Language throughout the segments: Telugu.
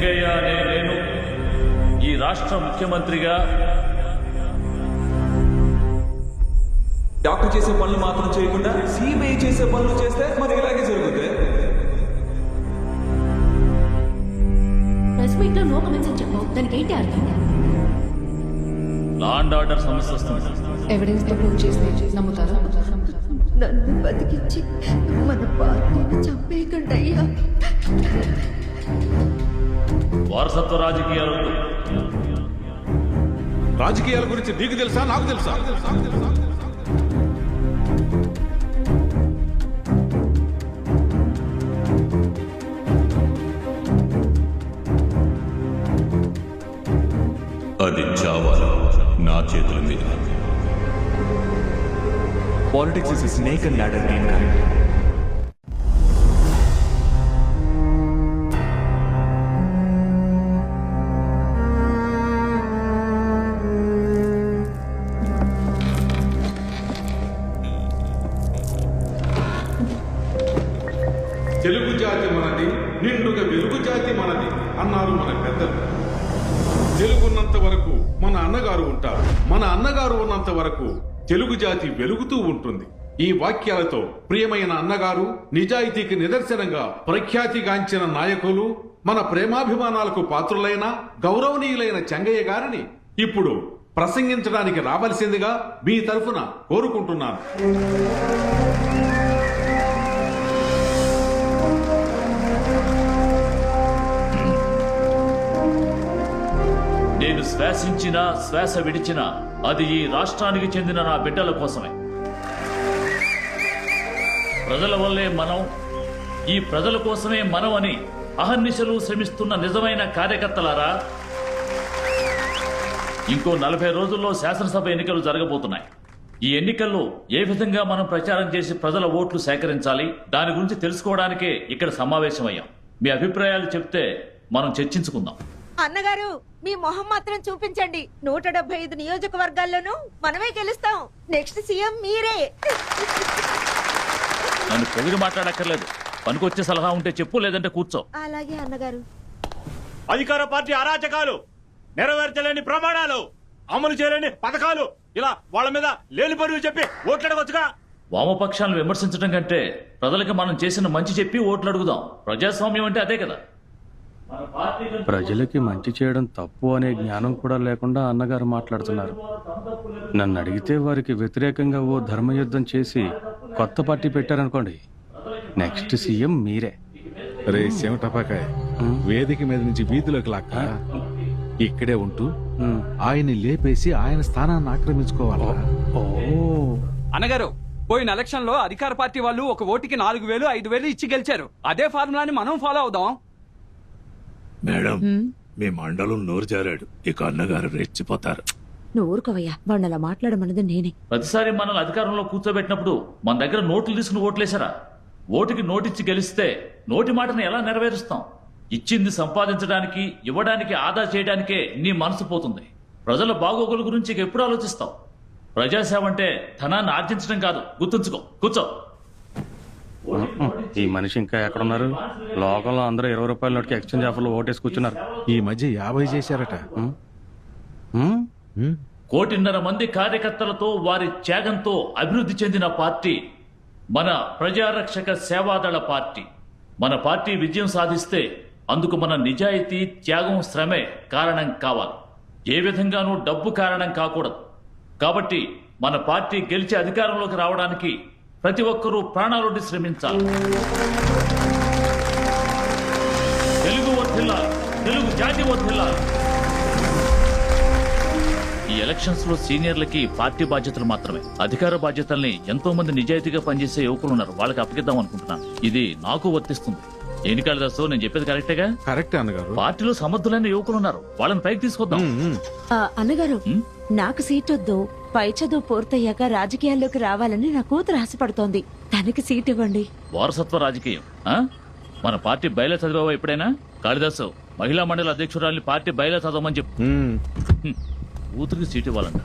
వెంగయ్య అనే నేను ఈ రాష్ట్ర ముఖ్యమంత్రిగా డాక్టర్ చేసే పనులు మాత్రం చేయకుండా సిబిఐ చేసే పనులు చేస్తే మరి ఇలాగే జరుగుతుంది ప్రెస్ మీట్లో నో కమెంట్స్ అని చెప్పావు. దానికి ఏంటి అర్థం? లా అండ్ ఆర్డర్ సమస్య వస్తుంది. ఎవిడెన్స్తో ప్రూవ్ చేసి నమ్ముతారా? నన్ను బతికించి మన పార్టీని చంపేయకండి. వారసత్వ రాజకీయాలు. రాజకీయాల గురించి నీకు తెలుసా? నాకు తెలుసా? అది చావాలి నా చేతుల మీద. Politics is snake and ladder game మన అన్నగారు ఉన్నంత వరకు తెలుగు జాతి వెలుగుతూ ఉంటుంది. ఈ వాక్యాలతో ప్రియమైన అన్నగారు నిజాయితీకి నిదర్శనంగా ప్రఖ్యాతిగాంచిన నాయకులు మన ప్రేమాభిమానాలకు పాత్రులైన గౌరవనీయులైన చెంగయ్య గారిని ఇప్పుడు ప్రసంగించడానికి రావలసిందిగా మీ తరఫున కోరుకుంటున్నాను. నేను శ్వాసించినా శ్వాస విడిచిన అది ఈ రాష్ట్రానికి చెందిన నా బిడ్డల కోసమే. ప్రజల వల్లే మనం ఈ ప్రజల కోసమే మనం అని అహర్నిశలు శ్రమిస్తున్న నిజమైన కార్యకర్తలారా ఇంకో నలభై రోజుల్లో శాసనసభ ఎన్నికలు జరగబోతున్నాయి. ఈ ఎన్నికల్లో ఏ విధంగా మనం ప్రచారం చేసి ప్రజల ఓట్లు సేకరించాలి దాని గురించి తెలుసుకోవడానికే ఇక్కడ సమావేశమయ్యాం. మీ అభిప్రాయాలు చెప్తే మనం చర్చించుకుందాం. అన్నగారు మీ మొహం మాత్రం చూపించండి. నూట డెబ్బై ఐదు నియోజకవర్గాల్లోనూ మనమే గెలుస్తాం. నెక్స్ట్ సీఎం మీరే. నన్ను పొగిడి మాట్లాడక్కర్లేదు. పనికొచ్చే సలహా ఉంటే చెప్పు లేదంటే కూర్చో. అలాగే అన్నగారు. అధికార పార్టీ అరాచకాలు నెరవేర్చలేని ప్రమాణాలు అమలు చేయలేని పథకాలు ఇలా వాళ్ళ మీద లేని పరువు చెప్పి ఓట్లాడవచ్చుగా వామపక్షాలను విమర్శించడం కంటే ప్రజలకు మనం చేసిన మంచి చెప్పి ఓట్లు అడుగుదాం. ప్రజాస్వామ్యం అంటే అదే కదా. ప్రజలకి మంచి చేయడం తప్పు అనే జ్ఞానం కూడా లేకుండా అన్నగారు మాట్లాడుతున్నారు. నన్ను అడిగితే వారికి వ్యతిరేకంగా ఓ ధర్మయుద్ధం చేసి కొత్త పార్టీ పెట్టారనుకోండి. నెక్స్ట్ సీఎం మీరే. రే శివటపాకాయ్ వేదిక మీద నుంచి వీధిలోకి లాక్క. ఇక్కడే ఉంటూ. ఆయన్ని లేపేసి ఆయన స్థానాన్ని ఆక్రమించుకోవాలా? ఓ అన్నగారు పోయిన ఎలక్షన్లో అధికార పార్టీ వాళ్ళు ఒక ఓటుకి నాలుగు వేలు ఐదు వేలు ఇచ్చి గెలిచారు. అదే ఫార్ములాని మనం ఫాలో అవుదాం. మేడం మీ మండలం నోరు జారాడు. ఇక అన్నగారు రెచ్చిపోతారు. నువ్వు ఊరుకోవయ్యా వాడిని అలా మాట్లాడమన్నది నేనే. ప్రతిసారి మనల్ని అధికారంలో కూర్చోబెట్టినప్పుడు మన దగ్గర నోట్లు తీసుకుని ఓట్లేశారా? ఓటుకి నోటిచ్చి గెలిస్తే నోటి మాటను ఎలా నెరవేరుస్తాం? ఇచ్చింది సంపాదించడానికి ఇవ్వడానికి ఆదా చేయడానికే నీ మనసు పోతుంది. ప్రజల బాగోగుల గురించి ఇక ఎప్పుడు ఆలోచిస్తావు? ప్రజాసేవ అంటే ధనాన్ని ఆర్జించడం కాదు గుర్తుంచుకో. కూర్చో. ఈ మనిషి ఇంకా ఎక్కడున్నారు? లోకంలో అందరూ ఇరవై రూపాయల నోటికి ఎక్స్చేంజ్ ఆఫర్లో ఓటేసి కూర్చున్నారు. ఈ మధ్య యాభై చేశారట. ఉమ్. ఉమ్? ఉమ్. కోటిన్నర మంది కార్యకర్తలతో వారి త్యాగంతో అభివృద్ధి చెందిన పార్టీ మన ప్రజారక్షక సేవాదళ పార్టీ. మన పార్టీ విజయం సాధిస్తే అందుకు మన నిజాయితీ త్యాగం శ్రమే కారణం కావాలి. ఏ విధంగానూ డబ్బు కారణం కాకూడదు. కాబట్టి మన పార్టీ గెలిచి అధికారంలోకి రావడానికి ప్రతి ఒక్కరూ ప్రాణాలొడ్డి శ్రమించాలి. తెలుగు వర్ధిల్లాలి తెలుగు జాతి వర్ధిల్లాలి ఈ ఎలక్షన్స్లో సీనియర్లకి పార్టీ బాధ్యతలు మాత్రమే. అధికార బాధ్యతల్ని ఎంతో మంది నిజాయితీగా పనిచేసే యువకులు ఉన్నారు. వాళ్ళకి అప్పగిద్దాం అనుకుంటున్నాను ఇది నాకు వర్తిస్తుంది. ఎన్నికల దశలో నేను చెప్పేది కరెక్టేగా కరెక్టే అన్నగారు. పార్టీలో సమర్థులైన యువకులు ఉన్నారు. వాళ్ళని పైకి తీసుకొద్దాం. అన్నగారు? నాకు సీట్ వద్దు. పై చదువు పూర్తయ్యాక రాజకీయాల్లోకి రావాలని నా కూతురు ఆశపడుతోంది. తనకి సీట్ ఇవ్వండి. వారసత్వ రాజకీయం ఆ? మన పార్టీ బయలు చదివావా ఎప్పుడైనా? కాళిదాసు మహిళా మండలి అధ్యక్షురాలిని పార్టీ బయలు చదవమని చెప్పు. హ్మ్. కూతురికి సీట్ ఇవ్వాలంట.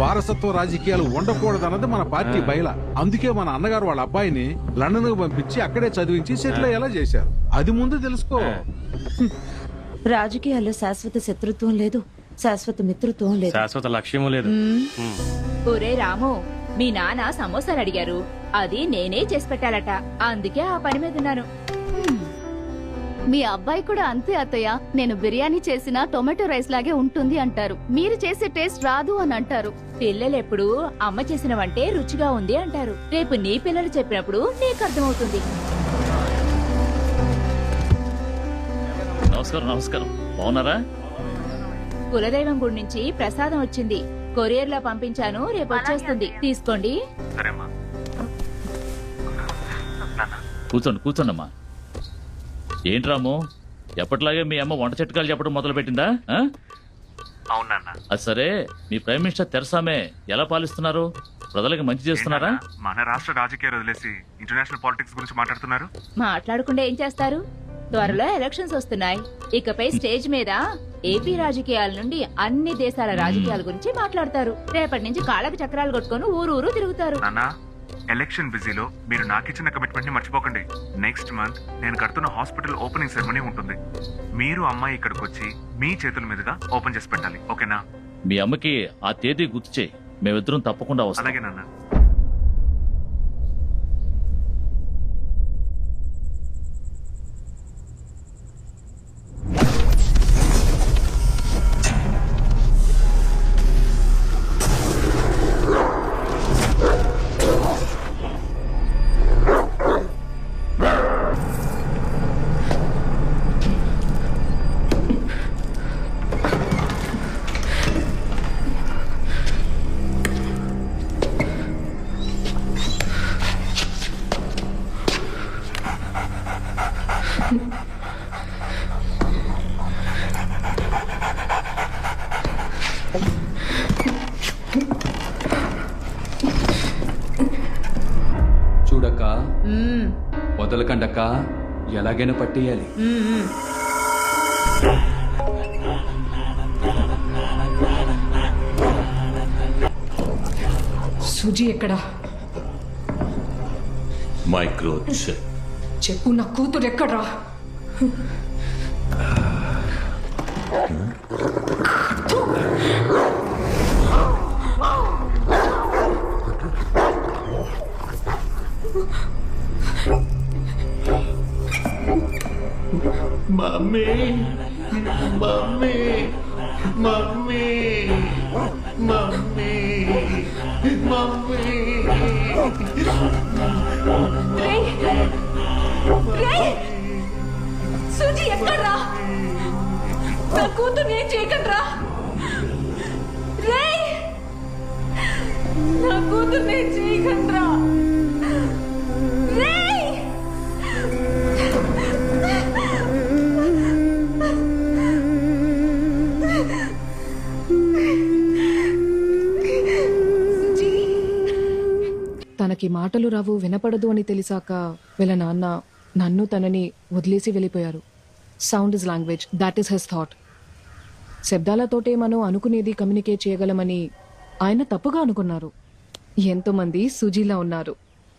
వారసత్వ రాజకీయాలు ఉండకూడదన్నది మన పార్టీ బయల అందుకే మన అన్నగారు వాళ్ళ అబ్బాయిని లండన్కు పంపించి అక్కడే చదివించి సెటిల్ అయ్యేలా చేశారు. అది ముందు తెలుసుకో. రాజకీయాల్లో శాశ్వత శత్రుత్వం లేదు. శాశ్వత మిత్రుత్వం లేదు. శాశ్వత లక్ష్యము లేదు. ఒరే రాము మీ నాన్న సమోసాలు అడిగారు. అది నేనే చేసి పెట్టాలట. అందుకే ఆ పని మీద ఉన్నాను. మీ అబ్బాయి కూడా అంతే అత్తయ్య. నేను బిర్యానీ చేసిన టొమాటో రైస్ లాగే ఉంటుంది అంటారు. మీరు చేసే టేస్ట్ రాదు అని అంటారు. పిల్లలు ఎప్పుడు అమ్మ చేసిన వంటే రుచిగా ఉంది అంటారు. రేపు నీ పిల్లలు చెప్పినప్పుడు నీకు అర్థమవుతుంది. నమస్కారం నమస్కారం. బాగున్నారా? కులదైవం గుడి నుంచి ప్రసాదం వచ్చింది. కొరియర్లో పంపించాను రేపు వచ్చేస్తుంది. తీసుకోండి. కూర్చోండి కూర్చోండమ్మా. ఏంటి రాము? ఎప్పటిలాగే మీ అమ్మ వంట చిట్కాలు చెప్పడం మొదలు పెట్టిందా అవునన్నా అది సరే. మీ ప్రైమ్ మినిస్టర్ తెరసామే ఎలా పాలిస్తున్నారు? ప్రజలకు మంచి చేస్తున్నారా? మన రాష్ట్ర రాజకీయాలు వదిలేసి ఇంటర్నేషనల్ పాలిటిక్స్ గురించి మాట్లాడుతున్నారు? మాట్లాడకుండా ఏం చేస్తారు? త్వరలో ఎలక్షన్స్ వస్తున్నాయి. ఇకపై స్టేజ్ మీద ఏపీ రాజకీయాల నుండి అన్ని దేశాల రాజకీయాల గురించి మాట్లాడతారు. రేపటి నుంచి కాళ్ళకు చక్రాలు కొట్టుకొని ఊరు ఊరు తిరుగుతారు. నాన్న ఎలక్షన్ బిజీలో మీరు నాకు ఇచ్చిన కమిట్మెంట్ని మర్చిపోకండి. నెక్స్ట్ మంత్ నేను కడుతున్న హాస్పిటల్ ఓపెనింగ్ సెరమనీ ఉంటుంది. మీరు అమ్మాయి ఇక్కడికి వచ్చి మీ చేతుల మీదుగా ఓపెన్ చేసి పెట్టాలి. ఓకేనా? మీ అమ్మకి ఆ తేదీ గుర్తు చేయి. మేమిద్దరం తప్పకుండా వస్తాం. అలాగే నాన్న. చూడక్క వదలకండక్క ఎలాగైనా పట్టేయాలి. సుజీ ఎక్కడా? మైక్రో చిప్ చెప్పు నా కూతురు ఎక్కడ్రా? Mummy mummy mummy mummy mummy. Suji ఎక్కడ్రా? నా కూతురు ఏం చేయకండ్రా? తనకి మాటలు రావు వినపడదు అని తెలిసాక వీళ్ళ నాన్న నన్ను తనని వదిలేసి వెళ్ళిపోయారు. Sound is language that is his thought శబ్దాలతోటే మనం అనుకునేది కమ్యూనికేట్ చేయగలమని ఆయన తప్పుగా అనుకున్నారు. ఎంతోమంది సుజీలా ఉన్నారు.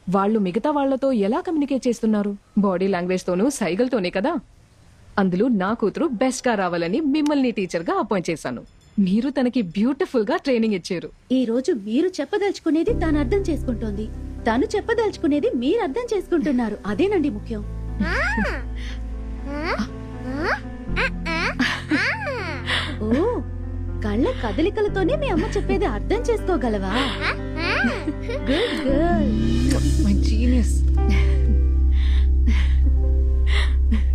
వాళ్ళు మిగతా వాళ్ళతో ఎలా కమ్యూనికేట్ చేస్తున్నారు? బాడీ లాంగ్వేజ్తోనూ సైగల్తోనే కదా? అందులో నా కూతురు బెస్ట్గా రావాలని మిమ్మల్ని టీచర్గా అపాయింట్ చేశాను. మీరు తనకి బ్యూటిఫుల్గా ట్రైనింగ్ ఇచ్చారు. ఈ రోజు మీరు చెప్పదలుచుకునేది తాను అర్థం చేసుకుంటోంది. తను చెప్పదలుచుకునేది మీరు అర్థం చేసుకుంటున్నారు. అదేనండి ముఖ్యం. ఓ కళ్ళ కదలికలతోనే మీ అమ్మ చెప్పేది అర్థం చేసుకోగలవా? Good girl my genius